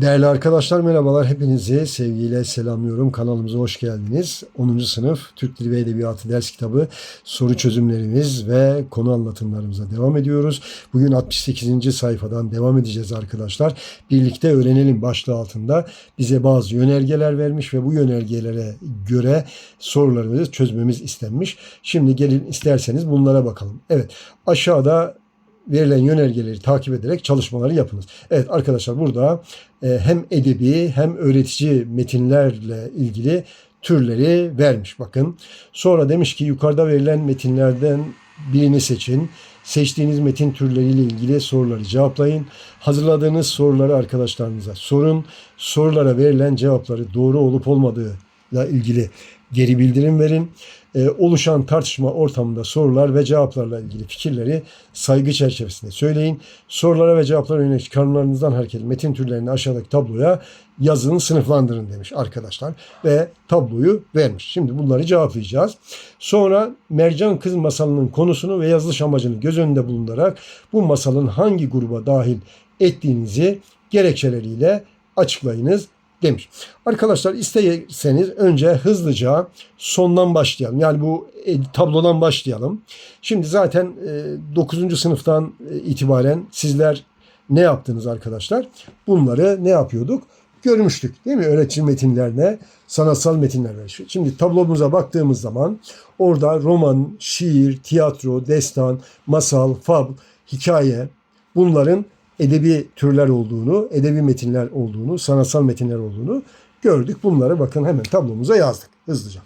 Değerli arkadaşlar merhabalar. Hepinizi sevgiyle selamlıyorum. Kanalımıza hoş geldiniz. 10. sınıf Türk Dili ve Edebiyatı ders kitabı soru çözümlerimiz ve konu anlatımlarımıza devam ediyoruz. Bugün 68. sayfadan devam edeceğiz arkadaşlar. Birlikte öğrenelim başlığı altında bize bazı yönergeler vermiş ve bu yönergelere göre sorularımızı çözmemiz istenmiş. Şimdi gelin isterseniz bunlara bakalım. Evet aşağıda verilen yönergeleri takip ederek çalışmaları yapınız. Evet arkadaşlar burada e, hem edebi hem öğretici metinlerle ilgili türleri vermiş bakın. Sonra demiş ki yukarıda verilen metinlerden birini seçin. Seçtiğiniz metin türleriyle ilgili soruları cevaplayın. Hazırladığınız soruları arkadaşlarınıza sorun. Sorulara verilen cevapları doğru olup olmadığıyla ilgili geri bildirim verin. Ee, oluşan tartışma ortamında sorular ve cevaplarla ilgili fikirleri saygı çerçevesinde söyleyin. Sorulara ve cevaplara yönelik çıkarımlarınızdan hareketle metin türlerini aşağıdaki tabloya yazın, sınıflandırın demiş arkadaşlar. Ve tabloyu vermiş. Şimdi bunları cevaplayacağız. Sonra Mercan Kız masalının konusunu ve yazılış amacını göz önünde bulundurarak bu masalın hangi gruba dahil ettiğinizi gerekçeleriyle açıklayınız demiş. Arkadaşlar isterseniz önce hızlıca sondan başlayalım. Yani bu e, tablodan başlayalım. Şimdi zaten 9. sınıftan e, itibaren sizler ne yaptınız arkadaşlar? Bunları ne yapıyorduk? Görmüştük değil mi? Öğretici metinlerine, sanatsal metinlerle. Şimdi tablomuza baktığımız zaman orada roman, şiir, tiyatro, destan, masal, fab, hikaye bunların edebi türler olduğunu, edebi metinler olduğunu, sanatsal metinler olduğunu gördük. Bunları bakın hemen tablomuza yazdık hızlıca.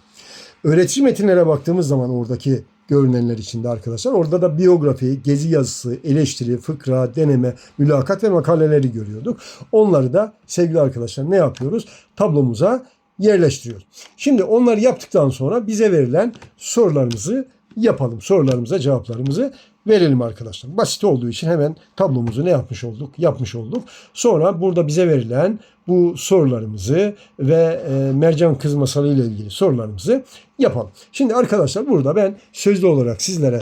Öğretici metinlere baktığımız zaman oradaki görünenler içinde arkadaşlar orada da biyografi, gezi yazısı, eleştiri, fıkra, deneme, mülakat ve makaleleri görüyorduk. Onları da sevgili arkadaşlar ne yapıyoruz? Tablomuza yerleştiriyoruz. Şimdi onları yaptıktan sonra bize verilen sorularımızı yapalım. Sorularımıza cevaplarımızı verelim arkadaşlar. Basit olduğu için hemen tablomuzu ne yapmış olduk? Yapmış olduk. Sonra burada bize verilen bu sorularımızı ve e, Mercan Kız Masalı ile ilgili sorularımızı yapalım. Şimdi arkadaşlar burada ben sözlü olarak sizlere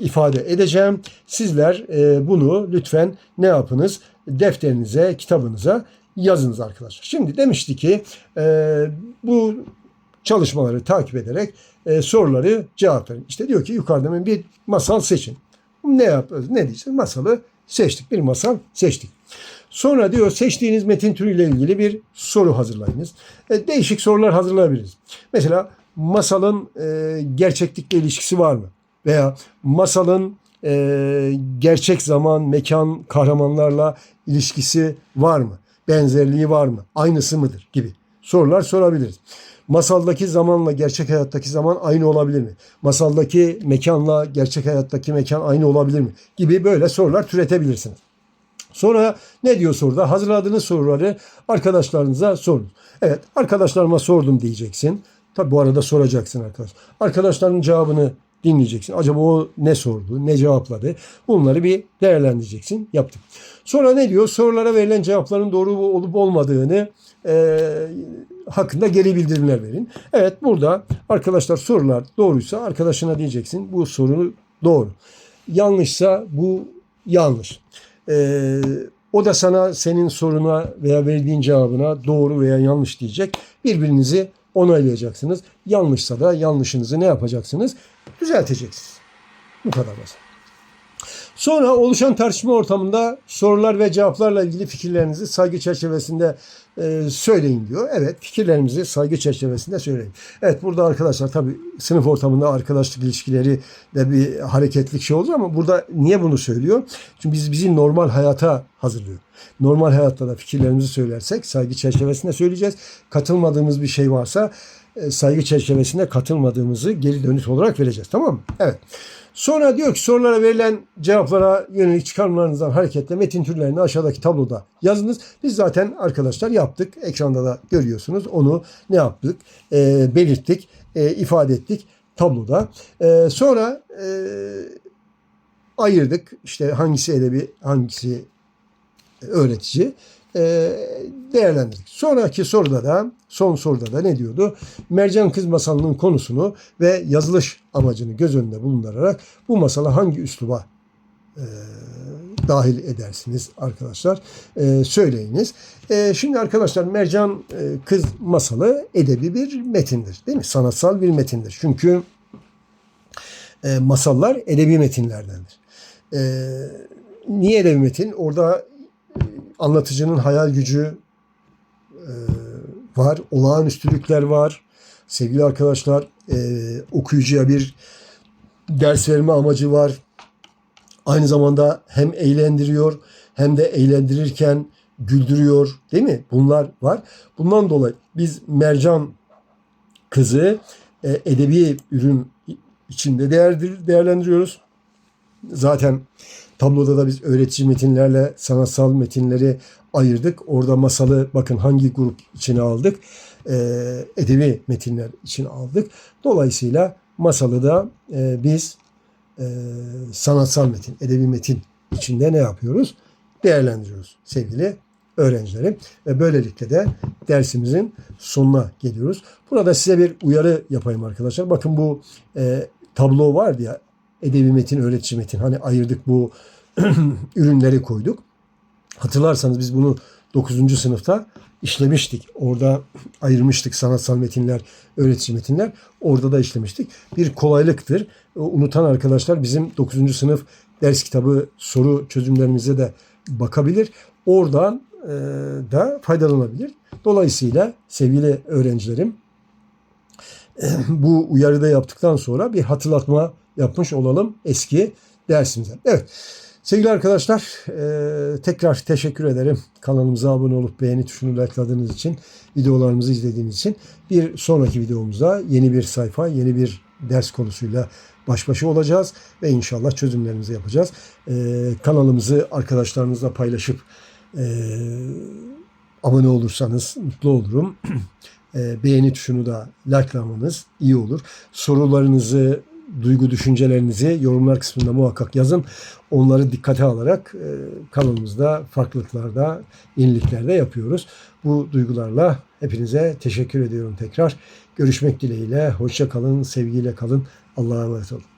ifade edeceğim. Sizler e, bunu lütfen ne yapınız? Defterinize, kitabınıza yazınız arkadaşlar. Şimdi demişti ki e, bu çalışmaları takip ederek e, soruları cevap verin. İşte diyor ki yukarıda bir masal seçin. Ne yapıyoruz? Ne diyeceğiz? Masalı seçtik. Bir masal seçtik. Sonra diyor seçtiğiniz metin türüyle ilgili bir soru hazırlayınız. E, değişik sorular hazırlayabiliriz. Mesela masalın e, gerçeklikle ilişkisi var mı? Veya masalın e, gerçek zaman, mekan, kahramanlarla ilişkisi var mı? Benzerliği var mı? Aynısı mıdır? Gibi sorular sorabiliriz. Masaldaki zamanla gerçek hayattaki zaman aynı olabilir mi? Masaldaki mekanla gerçek hayattaki mekan aynı olabilir mi? Gibi böyle sorular türetebilirsiniz. Sonra ne diyor soruda? Hazırladığınız soruları arkadaşlarınıza sorun. Evet arkadaşlarıma sordum diyeceksin. Tabi bu arada soracaksın arkadaş. Arkadaşların cevabını dinleyeceksin. Acaba o ne sordu, ne cevapladı? Bunları bir değerlendireceksin. Yaptık. Sonra ne diyor? Sorulara verilen cevapların doğru olup olmadığını e, hakkında geri bildirimler verin. Evet burada arkadaşlar sorular doğruysa arkadaşına diyeceksin bu soru doğru. Yanlışsa bu yanlış. Ee, o da sana senin soruna veya verdiğin cevabına doğru veya yanlış diyecek. Birbirinizi onaylayacaksınız. Yanlışsa da yanlışınızı ne yapacaksınız? Düzelteceksiniz. Bu kadar basit. Sonra oluşan tartışma ortamında sorular ve cevaplarla ilgili fikirlerinizi saygı çerçevesinde e, söyleyin diyor. Evet fikirlerimizi saygı çerçevesinde söyleyin. Evet burada arkadaşlar tabii sınıf ortamında arkadaşlık ilişkileri de bir hareketlik şey olur ama burada niye bunu söylüyor? Çünkü biz bizi normal hayata hazırlıyor. Normal hayatta da fikirlerimizi söylersek saygı çerçevesinde söyleyeceğiz. Katılmadığımız bir şey varsa saygı çerçevesinde katılmadığımızı geri dönüş olarak vereceğiz. Tamam mı? Evet. Sonra diyor ki sorulara verilen cevaplara yönelik çıkarımlarınızdan hareketle metin türlerini aşağıdaki tabloda yazınız. Biz zaten arkadaşlar yaptık. Ekranda da görüyorsunuz. Onu ne yaptık? E, belirttik, e, ifade ettik tabloda. E, sonra e, ayırdık. İşte hangisi edebi, hangisi öğretici e, değerlendirdik. Sonraki soruda da son soruda da ne diyordu? Mercan Kız masalının konusunu ve yazılış amacını göz önünde bulundurarak bu masala hangi üsluba e, dahil edersiniz arkadaşlar. E, söyleyiniz. E, şimdi arkadaşlar Mercan e, Kız Masalı edebi bir metindir. Değil mi? Sanatsal bir metindir. Çünkü e, masallar edebi metinlerdendir. E, niye edebi metin? Orada e, anlatıcının hayal gücü var, olağanüstülükler var. Sevgili arkadaşlar, e, okuyucuya bir ders verme amacı var. Aynı zamanda hem eğlendiriyor hem de eğlendirirken güldürüyor değil mi? Bunlar var. Bundan dolayı biz Mercan Kızı e, edebi ürün içinde değerdir, değerlendiriyoruz. Zaten tabloda da biz öğretici metinlerle sanatsal metinleri ayırdık. Orada masalı bakın hangi grup içine aldık. E, edebi metinler içine aldık. Dolayısıyla masalı da e, biz e, sanatsal metin, edebi metin içinde ne yapıyoruz? Değerlendiriyoruz sevgili öğrencilerim. Ve böylelikle de dersimizin sonuna geliyoruz. Burada size bir uyarı yapayım arkadaşlar. Bakın bu e, tablo vardı ya edebi metin, öğretici metin. Hani ayırdık bu ürünleri koyduk. Hatırlarsanız biz bunu 9. sınıfta işlemiştik. Orada ayırmıştık sanatsal metinler, öğretici metinler. Orada da işlemiştik. Bir kolaylıktır. Unutan arkadaşlar bizim 9. sınıf ders kitabı soru çözümlerimize de bakabilir. Oradan e, da faydalanabilir. Dolayısıyla sevgili öğrencilerim bu uyarıda yaptıktan sonra bir hatırlatma yapmış olalım eski dersimize. Evet. Sevgili arkadaşlar e, tekrar teşekkür ederim. Kanalımıza abone olup beğeni tuşunu likeladığınız için, videolarımızı izlediğiniz için. Bir sonraki videomuzda yeni bir sayfa, yeni bir ders konusuyla baş başa olacağız ve inşallah çözümlerimizi yapacağız. E, kanalımızı arkadaşlarınızla paylaşıp e, abone olursanız mutlu olurum. E, beğeni tuşunu da likelamanız iyi olur. Sorularınızı duygu düşüncelerinizi yorumlar kısmında muhakkak yazın. Onları dikkate alarak e, kanalımızda farklılıklarda, yeniliklerde yapıyoruz. Bu duygularla hepinize teşekkür ediyorum tekrar. Görüşmek dileğiyle. Hoşça kalın, sevgiyle kalın. Allah'a emanet olun.